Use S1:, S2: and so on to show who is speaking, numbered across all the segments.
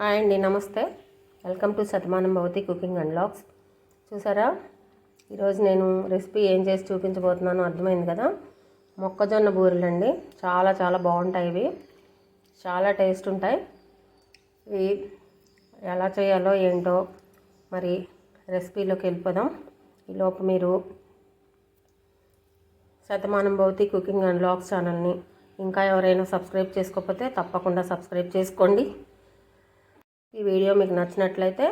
S1: Hi అండి నమస్తే. Welcome to Shatamanam Bhavati cooking and logs చూసారా? ఈరోజు నేను రెసిపీ ఏం చేసి చూపించబోతున్నానో అర్థమైంది కదా. మొక్కజొన్న బూరెలు అండి చాలా చాలా బాగుంటాయి ఇవి. చాలా టేస్ట్ ఉంటాయి. ఇవి ఎలా చేయాలో ఏంటో మరి రెసిపీలోకి వెళ్ళిపోదాం. ఈలోపు మీరు Shatamanam Bhavati cooking and vlogs ఛానల్ని ఇంకా ఎవరైనా సబ్స్క్రైబ్ చేసుకోకపోతే తప్పకుండా సబ్స్క్రైబ్ చేసుకోండి. ఈ వీడియో మీకు నచ్చినట్లయితే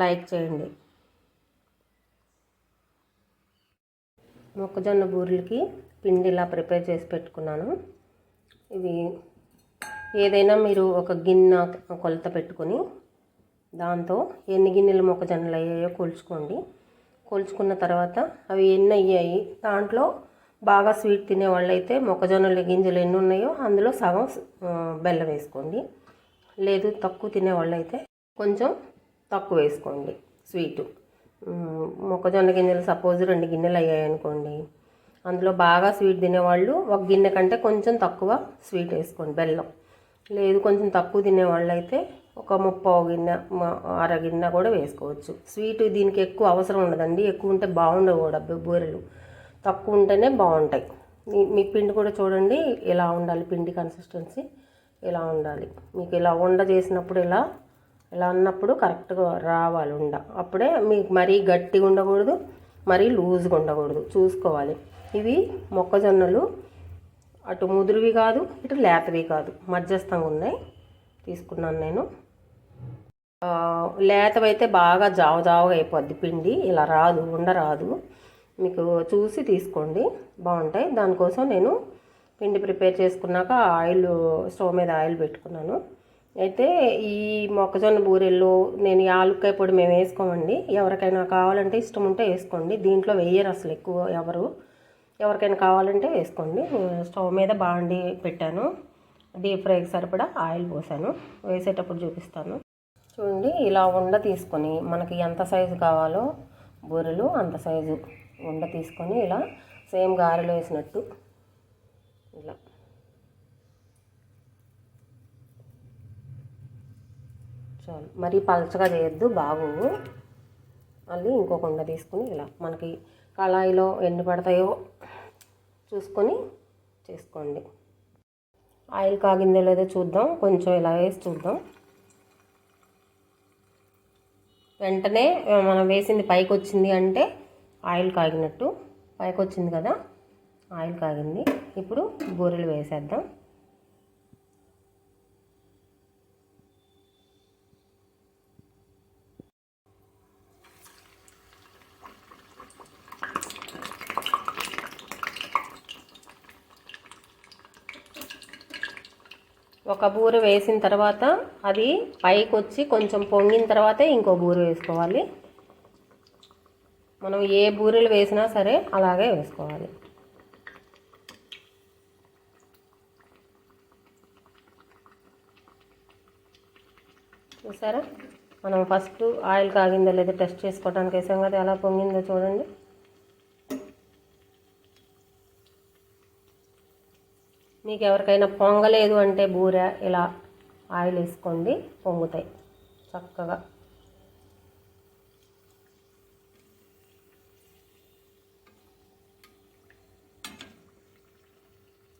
S1: లైక్ చేయండి. మొక్కజొన్న బూరెలకి పిండి ఇలా ప్రిపేర్ చేసి పెట్టుకున్నాను. ఇవి ఏదైనా మీరు ఒక గిన్నె కొలత పెట్టుకొని దాంతో ఎన్ని గిన్నెలు మొక్కజొన్నలు అయ్యాయో కొలుచుకోండి. కొలుచుకున్న తర్వాత అవి ఎన్ని అయ్యాయి? దాంట్లో బాగా స్వీట్ తినే వాళ్ళైతే మొక్కజొన్నల గింజలు ఎన్ని ఉన్నాయో అందులో సగం బెల్లం వేసుకోండి. లేదు తక్కువ తినే వాళ్ళైతే కొంచెం తక్కువ వేసుకోండి. స్వీటు. మొక్కజొన్న గింజలు సపోజ్ రెండు గిన్నెలు అయ్యాయి అనుకోండి అందులో బాగా స్వీట్ తినేవాళ్ళు ఒక గిన్నె కంటే కొంచెం తక్కువ స్వీట్ వేసుకోండి బెల్లం. లేదు కొంచెం తక్కువ తినేవాళ్ళు అయితే ఒక ముప్పావు గిన్నె అర గిన్నె కూడా వేసుకోవచ్చు. స్వీట్ దీనికి ఎక్కువ అవసరం ఉండదండి. ఎక్కువ ఉంటే బాగుండవు కూడా బూరెలు. తక్కువ ఉంటేనే బాగుంటాయి. మీ మీ పిండి కూడా చూడండి ఇలా ఉండాలి పిండి కన్సిస్టెన్సీ. ఇలా ఉండాలి. మీకు ఇలా ఉండ చేసినప్పుడు ఇలా ఇలా అన్నప్పుడు కరెక్ట్గా రావాలి ఉండ. అప్పుడే మీకు మరీ గట్టిగా ఉండకూడదు మరీ లూజ్గా ఉండకూడదు. చూసుకోవాలి. ఇవి మొక్కజొన్నలు అటు ముదురువి కాదు ఇటు లేతవి కాదు. మధ్యస్థంగా ఉన్నాయి. తీసుకున్నాను నేను. లేతవైతే బాగా జావ జావగా అయిపోద్ది పిండి. ఇలా రాదు ఉండరాదు. మీకు చూసి తీసుకోండి. బాగుంటాయి. దానికోసం నేను పిండి ప్రిపేర్ చేసుకున్నాక ఆయిల్ స్టవ్ మీద ఆయిల్ పెట్టుకున్నాను. అయితే ఈ మొక్కజొన్న బూరెల్లో నేను యాలుక్కాయ పొడి మేము వేసుకోమండి. ఎవరికైనా కావాలంటే ఇష్టం ఉంటే వేసుకోండి. దీంట్లో వెయ్యరు అసలు ఎక్కువ ఎవరు. ఎవరికైనా కావాలంటే వేసుకోండి. స్టవ్ మీద బాండి పెట్టాను. డీప్ ఫ్రైకి సరిపడా ఆయిల్ పోసాను. వేసేటప్పుడు చూపిస్తాను. చూడండి ఇలా ఉండ తీసుకొని మనకి ఎంత సైజు కావాలో బూరెలు అంత సైజు ఉండ తీసుకొని ఇలా సేమ్ గారెలు వేసినట్టు ఇలా. చాలు. మరీ పలచగా చేయొద్దు బాగు. మళ్ళీ ఇంకో కొండ తీసుకుని ఇలా మనకి కళాయిలో ఎన్ని పడతాయో చూసుకొని చేసుకోండి. ఆయిల్ కాగిందో లేదో చూద్దాం కొంచెం ఇలా వేసి చూద్దాం. వెంటనే మనం వేసింది పైకి వచ్చింది అంటే ఆయిల్ కాగినట్టు పైకి వచ్చింది కదా. ఆయిల్ కాగింది. ఇప్పుడు బూరెలు వేసేద్దాం. ఒక బూర వేసిన తర్వాత అది పైకి వచ్చి కొంచెం పొంగిన తర్వాతే ఇంకో బూర వేసుకోవాలి. మనం ఏ బూరెలు వేసినా సరే అలాగే వేసుకోవాలి. చూసారా? మనం ఫస్ట్ ఆయిల్ కాగిందో లేదో టెస్ట్ చేసుకోవడానికి వేసాం కదా ఎలా పొంగిందో చూడండి. మీకు ఎవరికైనా పొంగలేదు అంటే బూర ఇలా ఆయిల్ వేసుకోండి పొంగుతాయి. చక్కగా.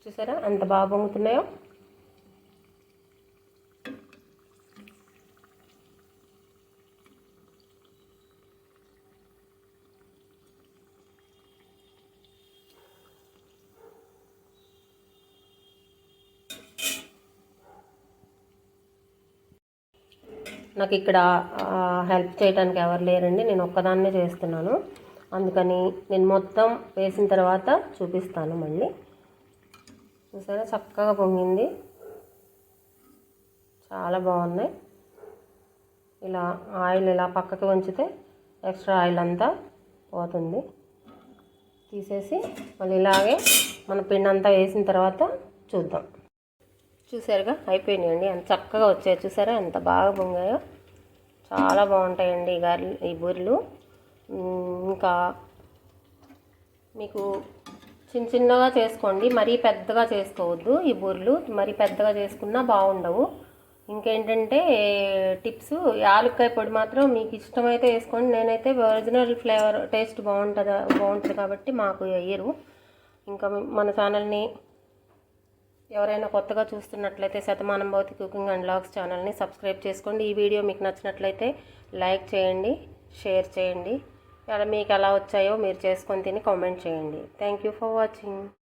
S1: చూసారా? అంత బాగా పొంగుతున్నాయో? నాకు ఇక్కడ హెల్ప్ చేయడానికి ఎవరు లేరండి. నేను ఒక్కదాన్నే చేస్తున్నాను. అందుకని నేను మొత్తం వేసిన తర్వాత చూపిస్తాను మళ్ళీ. చూసారా? చక్కగా పొంగింది. చాలా బాగున్నాయి. ఇలా ఆయిల్ ఇలా పక్కకి ఉంచితే ఎక్స్ట్రా ఆయిల్ అంతా పోతుంది. తీసేసి మళ్ళీ ఇలాగే మన పిండి అంతా వేసిన తర్వాత చూద్దాం. చూసారుగా? అయిపోయినాయండి. ఎంత చక్కగా వచ్చాయి చూసారా? ఎంత బాగా పొంగాయో. చాలా బాగుంటాయండి ఈ గారెలు ఈ బూరెలు. ఇంకా మీకు చిన్న చిన్నగా చేసుకోండి. మరీ పెద్దగా చేసుకోవద్దు ఈ బూరెలు. మరీ పెద్దగా చేసుకున్నా బాగుండవు. ఇంకేంటంటే టిప్స్. యాలక్కాయ పొడి మాత్రం మీకు ఇష్టమైతే వేసుకోండి. నేనైతే ఒరిజినల్ ఫ్లేవర్ టేస్ట్ బాగుంటుందా బాగుంటుంది కాబట్టి మాకు వేయరు. ఇంకా మన ఛానల్ని ఎవరైనా కొత్తగా చూస్తున్నట్లయితే Shatamanam Bhavathi cooking and vlogs ఛానల్ని సబ్స్క్రైబ్ చేసుకోండి. ఈ వీడియో మీకు నచ్చినట్లయితే లైక్ చేయండి షేర్ చేయండి. అలా మీకు ఎలా వచ్చాయో మీరు చేసుకొని తిని కామెంట్ చేయండి. Thank you for watching.